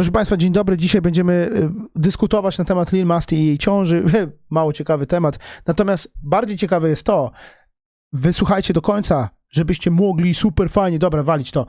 Proszę Państwa, dzień dobry. Dzisiaj będziemy y, dyskutować na temat Lil Masti i jej ciąży. Mało ciekawy temat. Natomiast bardziej ciekawe jest to, wysłuchajcie do końca, żebyście mogli super fajnie, dobra, walić to.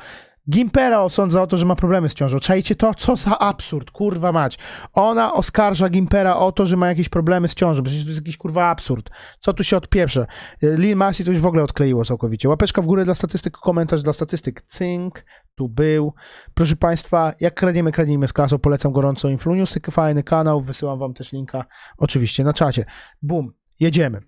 Gimpera osądza o to, że ma problemy z ciążą. Czajcie to? Co za absurd, kurwa mać. Ona oskarża Gimpera o to, że ma jakieś problemy z ciążą. Przecież to jest jakiś kurwa absurd. Co tu się odpieprze? Lil Masti to już w ogóle odkleiło całkowicie. Łapeczka w górę dla statystyk, komentarz dla statystyk. Cynk, tu był. Proszę Państwa, jak kradniemy, kradnijmy z klasą. Polecam gorąco Influniusy, fajny kanał. Wysyłam Wam też linka oczywiście na czacie. Bum, jedziemy.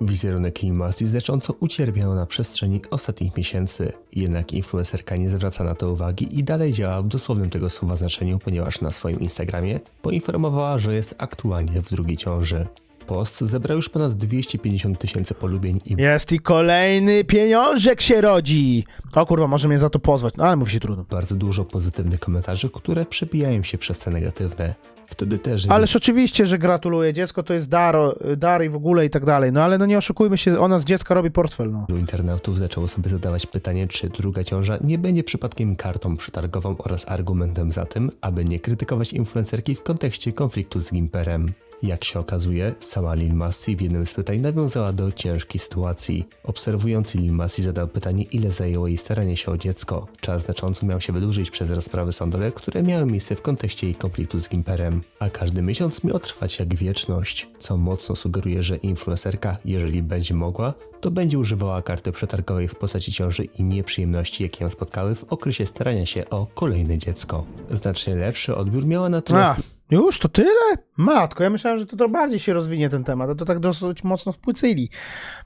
Wizerunek Lil Masti znacząco ucierpiał na przestrzeni ostatnich miesięcy, jednak influencerka nie zwraca na to uwagi i dalej działa w dosłownym tego słowa znaczeniu, ponieważ na swoim Instagramie poinformowała, że jest aktualnie w drugiej ciąży. Post zebrał już ponad 250 tysięcy polubień i Jest i kolejny pieniążek się rodzi. O kurwa, może mnie za to pozwać, no ale mówi się trudno. bardzo dużo pozytywnych komentarzy, które przebijają się przez te negatywne. Wtedy też Ależ oczywiście, że gratuluję. Dziecko to jest dar, dar i w ogóle i tak dalej. No ale no nie oszukujmy się, ona z dziecka robi portfel, no. Wielu internautów zaczęło sobie zadawać pytanie, czy druga ciąża nie będzie przypadkiem kartą przetargową oraz argumentem za tym, aby nie krytykować influencerki w kontekście konfliktu z Gimperem. Jak się okazuje, sama Lil Masti w jednym z pytań nawiązała do ciężkiej sytuacji. Obserwujący Lil Masti zadał pytanie, ile zajęło jej staranie się o dziecko. Czas znacząco miał się wydłużyć przez rozprawy sądowe, które miały miejsce w kontekście jej konfliktu z Gimperem. A każdy miesiąc miał trwać jak wieczność, co mocno sugeruje, że influencerka, jeżeli będzie mogła, to będzie używała karty przetargowej w postaci ciąży i nieprzyjemności, jakie ją spotkały w okresie starania się o kolejne dziecko. Znacznie lepszy odbiór miała natomiast A, już to tyle? Matko, ja myślałem, że to, to bardziej się rozwinie ten temat, a to tak dosyć mocno wpłycyli.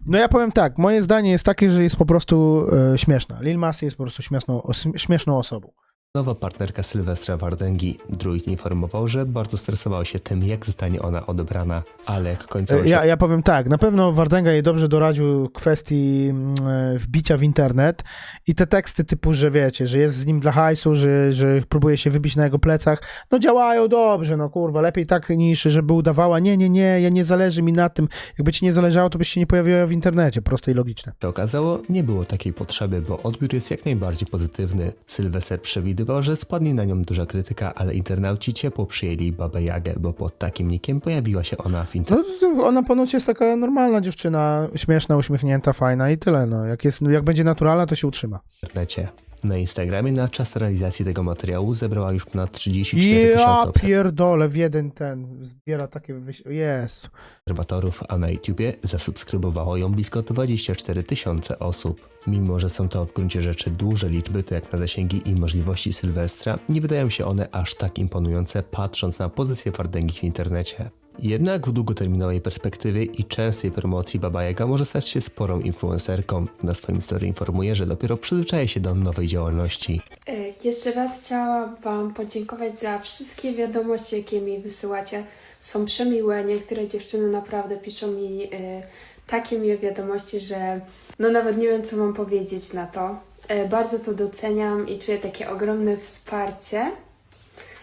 No ja powiem tak, moje zdanie jest takie, że jest po prostu e, śmieszna. Lil Masti jest po prostu śmieszną, os, śmieszną osobą. Nowa partnerka Sylwestra Wardęgi. Druid informował, że bardzo stresował się tym, jak zostanie ona odebrana, ale jak końcowo E, Ja, ja powiem tak, na pewno Wardęga jej dobrze doradził kwestii mm, e, wbicia w internet i te teksty typu, że wiecie, że jest z nim dla hajsu, że, że próbuje się wybić na jego plecach, no działają dobrze, no kurwa, lepiej tak niż żeby udawała, nie, nie, nie, ja nie zależy mi na tym, jakby ci nie zależało, to byś się nie pojawiła w internecie, proste i logiczne. się okazało, nie było takiej potrzeby, bo odbiór jest jak najbardziej pozytywny. Sylwester przewidywał, że spadnie na nią duża krytyka, ale internauci ciepło przyjęli Babę Jagę, bo pod takim nickiem pojawiła się ona w internecie. No, ona ponoć jest taka normalna dziewczyna, śmieszna, uśmiechnięta, fajna i tyle, no, jak, jest, jak będzie naturalna, to się utrzyma. internecie. Na Instagramie na czas realizacji tego materiału zebrała już ponad 34 Ja tysiące pierdolę, w jeden ten, zbiera takie, wyś- jest. obserwatorów, a na YouTubie zasubskrybowało ją blisko 24 tysiące osób. Mimo, że są to w gruncie rzeczy duże liczby, to jak na zasięgi i możliwości Sylwestra, nie wydają się one aż tak imponujące, patrząc na pozycję Wardęgi w internecie. Jednak w długoterminowej perspektywie i częstej promocji Baba Jaga może stać się sporą influencerką. Na swoim story informuje, że dopiero przyzwyczaja się do nowej działalności. E, Jeszcze raz chciałam Wam podziękować za wszystkie wiadomości, jakie mi wysyłacie. Są przemiłe. Niektóre dziewczyny naprawdę piszą mi e, takie miłe wiadomości, że no nawet nie wiem, co mam powiedzieć na to. E, bardzo to doceniam i czuję takie ogromne wsparcie.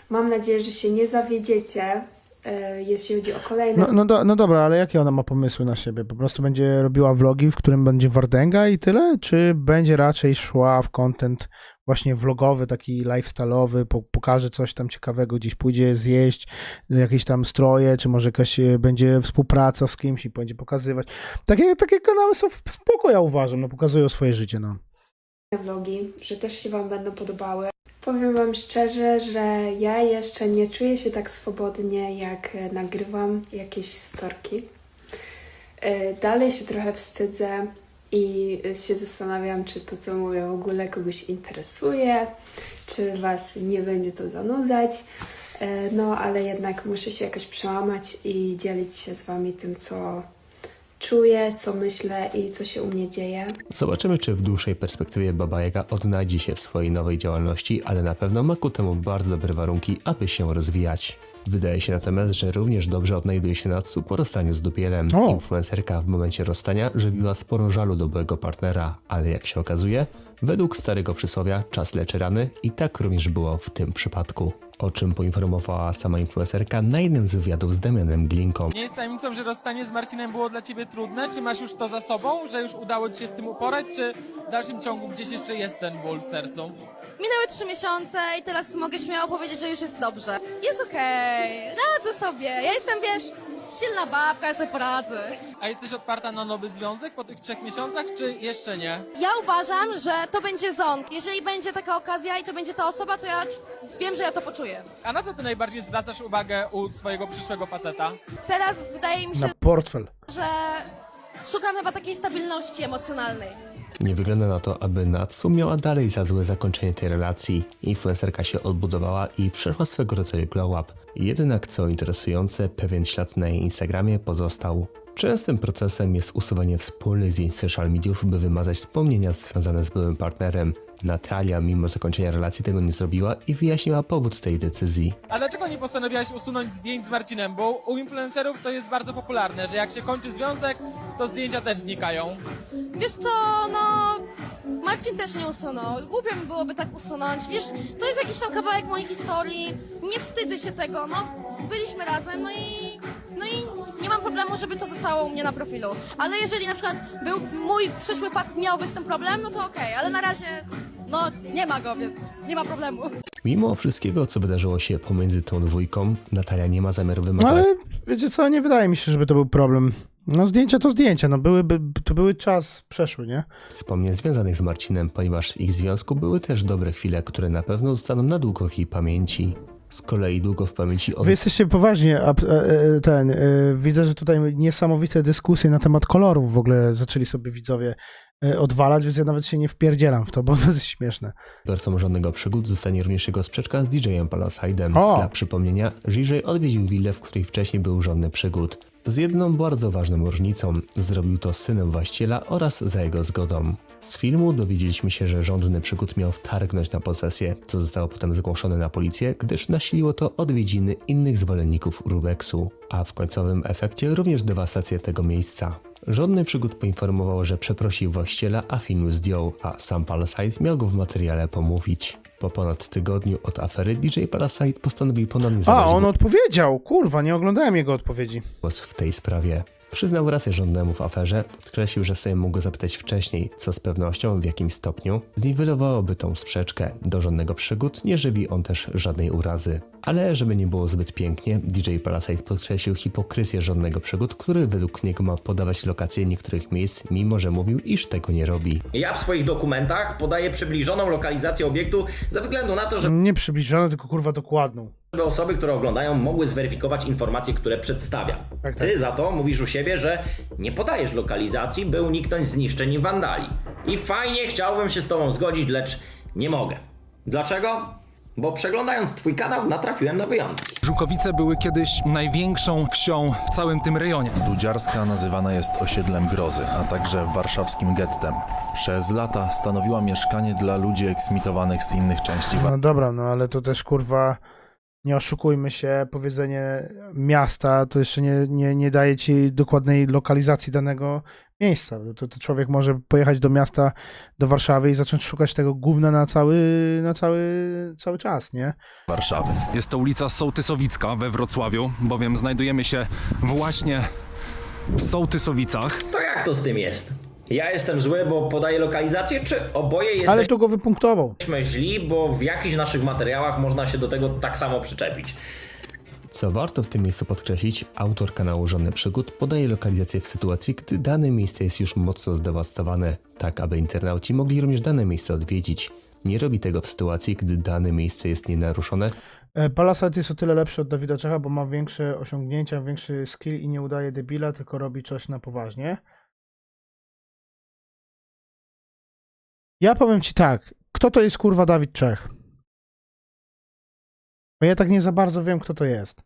Mam nadzieję, że się nie zawiedziecie, jeśli chodzi o kolejne No, no, do, no dobra, ale jakie ona ma pomysły na siebie? Po prostu będzie robiła vlogi, w którym będzie Wardęga i tyle? Czy będzie raczej szła w content właśnie vlogowy, taki lifestyle'owy, po, pokaże coś tam ciekawego, gdzieś pójdzie zjeść, jakieś tam stroje, czy może jakaś e, będzie współpraca z kimś i będzie pokazywać. Takie, takie kanały są w- spoko, ja uważam, no pokazują swoje życie, no. vlogi, że też się Wam będą podobały. Powiem Wam szczerze, że ja jeszcze nie czuję się tak swobodnie, jak e, nagrywam jakieś storki. E, Dalej się trochę wstydzę i e, się zastanawiam, czy to, co mówię, w ogóle kogoś interesuje, czy Was nie będzie to zanudzać. No, ale jednak muszę się jakoś przełamać i dzielić się z Wami tym, co czuję, co myślę i co się u mnie dzieje. Zobaczymy, czy w dłuższej perspektywie Baba Jaga odnajdzie się w swojej nowej działalności, ale na pewno ma ku temu bardzo dobre warunki, aby się rozwijać. Wydaje się natomiast, że również dobrze odnajduje się Natsu po rozstaniu z Dupielem. O. Influencerka w momencie rozstania żywiła sporo żalu do byłego partnera, ale jak się okazuje, według starego przysłowia czas leczy rany i tak również było w tym przypadku. O czym poinformowała sama influencerka na jednym z wywiadów z Damianem Glinką. Nie jest tajemnicą, że rozstanie z Marcinem było dla ciebie trudne. Czy masz już to za sobą, że już udało ci się z tym uporać, czy w dalszym ciągu gdzieś jeszcze jest ten ból w sercu? Minęły trzy miesiące i teraz mogę śmiało powiedzieć, że już jest dobrze. Jest okej, radzę sobie. Ja jestem, wiesz, silna babka, ja sobie poradzę. A jesteś otwarta na nowy związek po tych trzech miesiącach, czy jeszcze nie? Ja uważam, że to będzie ząb. Jeżeli będzie taka okazja i to będzie ta osoba, to ja wiem, że ja to poczuję. A na co ty najbardziej zwracasz uwagę u swojego przyszłego faceta? Teraz wydaje mi się, Na portfel. że szukam chyba takiej stabilności emocjonalnej. Nie wygląda na to, aby Natsu miała dalej za złe zakończenie tej relacji. Influencerka się odbudowała i przeszła swego rodzaju glow up. Jednak co interesujące, pewien ślad na jej Instagramie pozostał. Częstym procesem jest usuwanie wspólnych zdjęć z social mediów, by wymazać wspomnienia związane z byłym partnerem. Natalia, mimo zakończenia relacji, tego nie zrobiła i wyjaśniła powód tej decyzji. A dlaczego nie postanowiłaś usunąć zdjęć z Marcinem? Bo u influencerów to jest bardzo popularne, że jak się kończy związek, to zdjęcia też znikają. Wiesz co, no... Marcin też nie usunął. Głupio mi byłoby tak usunąć. Wiesz, to jest jakiś tam kawałek mojej historii. Nie wstydzę się tego, no. Byliśmy razem, no i... problemu, żeby to zostało u mnie na profilu. Ale jeżeli na przykład był mój przyszły facet miałby z tym problem, no to okej. Ale na razie, no, nie ma go, więc nie ma problemu. Mimo wszystkiego, co wydarzyło się pomiędzy tą dwójką, Natalia nie ma zamiaru No wymazać ale wiecie co, nie wydaje mi się, żeby to był problem. No zdjęcia to zdjęcia, no byłyby, to były czas przeszły, nie? wspomnień związanych z Marcinem, ponieważ w ich związku były też dobre chwile, które na pewno zostaną na długo w jej pamięci. Z kolei długo w pamięci on Wy jesteście poważnie, a, e, e, ten, e, widzę, że tutaj niesamowite dyskusje na temat kolorów w ogóle zaczęli sobie widzowie e, odwalać, więc ja nawet się nie wpierdzielam w to, bo to jest śmieszne. Biorcą żadnego przygód zostanie również jego sprzeczka z DJ-em Palasidem. O! Dla przypomnienia, DJ odwiedził willę, w której wcześniej był żonny przygód. Z jedną bardzo ważną różnicą. Zrobił to z synem właściciela oraz za jego zgodą. Z filmu dowiedzieliśmy się, że rządny przygód miał wtargnąć na posesję, co zostało potem zgłoszone na policję, gdyż nasiliło to odwiedziny innych zwolenników Urbexu, a w końcowym efekcie również dewastację tego miejsca. Żądny przygód poinformował, że przeprosił właściciela, a film zdjął, a sam Palasite miał go w materiale pomówić. Po ponad tygodniu od afery DJ Palasite postanowił ponownie A, zabrać on odpowiedział, kurwa, nie oglądałem jego odpowiedzi. głos w tej sprawie. Przyznał rację żądnemu w aferze, podkreślił, że sobie mógł go zapytać wcześniej, co z pewnością, w jakim stopniu, zniwelowałoby tą sprzeczkę. Do żadnego przygód nie żywi on też żadnej urazy. Ale żeby nie było zbyt pięknie, DJ Palasite podkreślił hipokryzję żadnego przygód, który według niego ma podawać lokacje niektórych miejsc, mimo że mówił, iż tego nie robi. Ja w swoich dokumentach podaję przybliżoną lokalizację obiektu ze względu na to, żeby Nie przybliżoną, tylko kurwa dokładną. Osoby, które oglądają, mogły zweryfikować informacje, które przedstawiam. Tak, tak. Ty za to mówisz u siebie, że nie podajesz lokalizacji, by uniknąć zniszczeń i wandali. I fajnie chciałbym się z tobą zgodzić, lecz nie mogę. Dlaczego? Bo przeglądając twój kanał natrafiłem na wyjątki. Żukowice były kiedyś największą wsią w całym tym rejonie. Dudziarska nazywana jest osiedlem grozy, a także warszawskim gettem. Przez lata stanowiła mieszkanie dla ludzi eksmitowanych z innych części No dobra, no ale to też kurwa, nie oszukujmy się, powiedzenie miasta to jeszcze nie, nie, nie daje ci dokładnej lokalizacji danego miejsca. To, to człowiek może pojechać do miasta, do Warszawy i zacząć szukać tego gówna na cały, na cały, cały czas, nie? Warszawy. Jest to ulica Sołtysowicka we Wrocławiu, bowiem znajdujemy się właśnie w Sołtysowicach. To jak to z tym jest? Ja jestem zły, bo podaję lokalizację, czy oboje Ale jesteśmy tu go wypunktował. źli, bo w jakichś naszych materiałach można się do tego tak samo przyczepić? Co warto w tym miejscu podkreślić, autor kanału Żonne Przygód podaje lokalizację w sytuacji, gdy dane miejsce jest już mocno zdewastowane, tak aby internauci mogli również dane miejsce odwiedzić. Nie robi tego w sytuacji, gdy dane miejsce jest nienaruszone, E, Palasite jest o tyle lepszy od Dawida Czecha, bo ma większe osiągnięcia, większy skill i nie udaje debila, tylko robi coś na poważnie. Ja powiem ci tak, kto to jest kurwa Dawid Czech? Bo ja tak nie za bardzo wiem, kto to jest.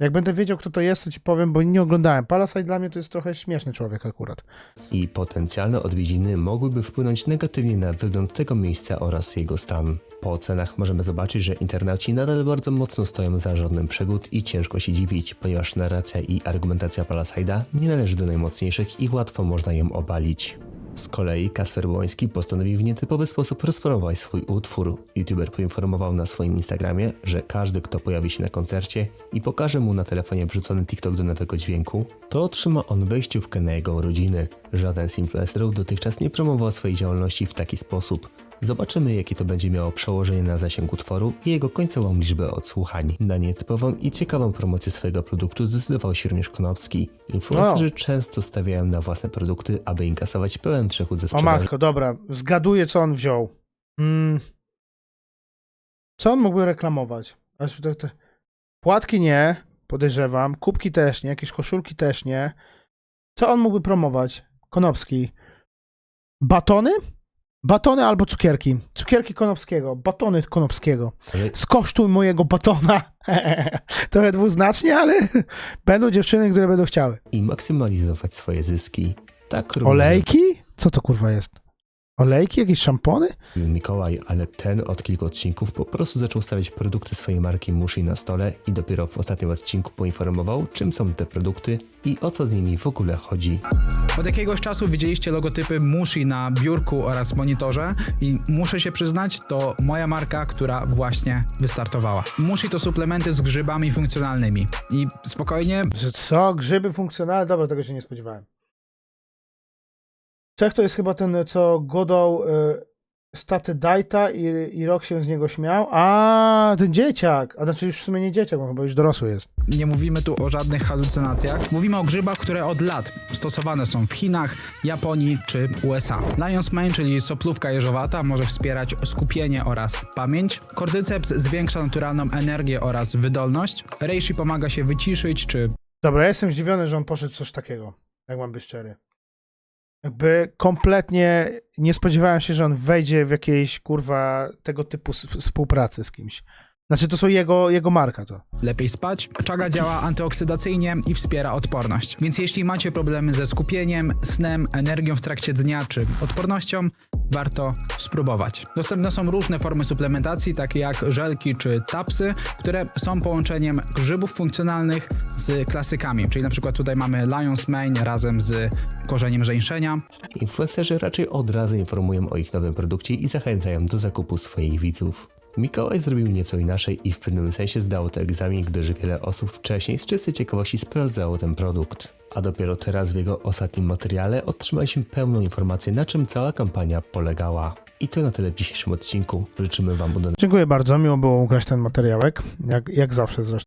Jak będę wiedział, kto to jest, to ci powiem, bo nie oglądałem. Palasite dla mnie to jest trochę śmieszny człowiek akurat. i potencjalne odwiedziny mogłyby wpłynąć negatywnie na wygląd tego miejsca oraz jego stan. Po ocenach możemy zobaczyć, że internauci nadal bardzo mocno stoją za żadnym przygód i ciężko się dziwić, ponieważ narracja i argumentacja Palasajda nie należy do najmocniejszych i łatwo można ją obalić. Z kolei Kasper Błoński postanowił w nietypowy sposób rozpromować swój utwór. YouTuber poinformował na swoim Instagramie, że każdy, kto pojawi się na koncercie i pokaże mu na telefonie wrzucony TikTok do nowego dźwięku, to otrzyma on wejściówkę na jego urodziny. Żaden z influencerów dotychczas nie promował swojej działalności w taki sposób. Zobaczymy, jakie to będzie miało przełożenie na zasięg utworu i jego końcową liczbę odsłuchań. Na nietypową i ciekawą promocję swojego produktu zdecydował się również Konopski. Influencerzy często stawiają na własne produkty, aby inkasować pełen przechód ze O sprzedaży matko, dobra, zgaduję, co on wziął. Mm. Co on mógłby reklamować? Tutaj te- Płatki nie, podejrzewam. Kubki też nie, jakieś koszulki też nie. Co on mógłby promować? Konopski. Batony? Batony albo cukierki. Cukierki Konopskiego, batony Konopskiego. Ale- Skosztuj mojego batona. Trochę dwuznacznie, ale będą dziewczyny, które będą chciały. i maksymalizować swoje zyski. Tak Olejki? Co to kurwa jest? Olejki? Jakieś szampony? Mikołaj, ale ten od kilku odcinków po prostu zaczął stawiać produkty swojej marki Mushi na stole i dopiero w ostatnim odcinku poinformował, czym są te produkty i o co z nimi w ogóle chodzi. Od jakiegoś czasu widzieliście logotypy Mushi na biurku oraz monitorze i muszę się przyznać, to moja marka, która właśnie wystartowała. Mushi to suplementy z grzybami funkcjonalnymi i spokojnie, Że co? Grzyby funkcjonalne? Dobra, tego się nie spodziewałem. Czech to jest chyba ten, co godał y, staty Dajta i, i rok się z niego śmiał. A, ten dzieciak. A znaczy już w sumie nie dzieciak, bo chyba już dorosły jest. nie mówimy tu o żadnych halucynacjach. Mówimy o grzybach, które od lat stosowane są w Chinach, Japonii czy USA. Lion's Mane, czyli soplówka jeżowata, może wspierać skupienie oraz pamięć. Cordyceps zwiększa naturalną energię oraz wydolność. Reishi pomaga się wyciszyć czy Dobra, ja jestem zdziwiony, że on poszedł w coś takiego, jak mam być szczery. Jakby kompletnie nie spodziewałem się, że on wejdzie w jakieś, kurwa, tego typu współpracę z kimś. Znaczy, to są jego, jego marka to. lepiej spać. Czaga działa antyoksydacyjnie i wspiera odporność. Więc jeśli macie problemy ze skupieniem, snem, energią w trakcie dnia czy odpornością, warto spróbować. Dostępne są różne formy suplementacji, takie jak żelki czy tapsy, które są połączeniem grzybów funkcjonalnych z klasykami. Czyli na przykład tutaj mamy Lion's Mane razem z korzeniem żeńszenia, Influencerzy raczej od razu informują o ich nowym produkcie i zachęcają do zakupu swoich widzów. Mikołaj zrobił nieco inaczej i w pewnym sensie zdał to egzamin, gdyż wiele osób wcześniej z czystej ciekawości sprawdzało ten produkt. A dopiero teraz w jego ostatnim materiale otrzymaliśmy pełną informację, na czym cała kampania polegała. I to na tyle w dzisiejszym odcinku. Życzymy Wam udanego Dziękuję bardzo, miło było ugrać ten materiałek, jak, jak zawsze zresztą.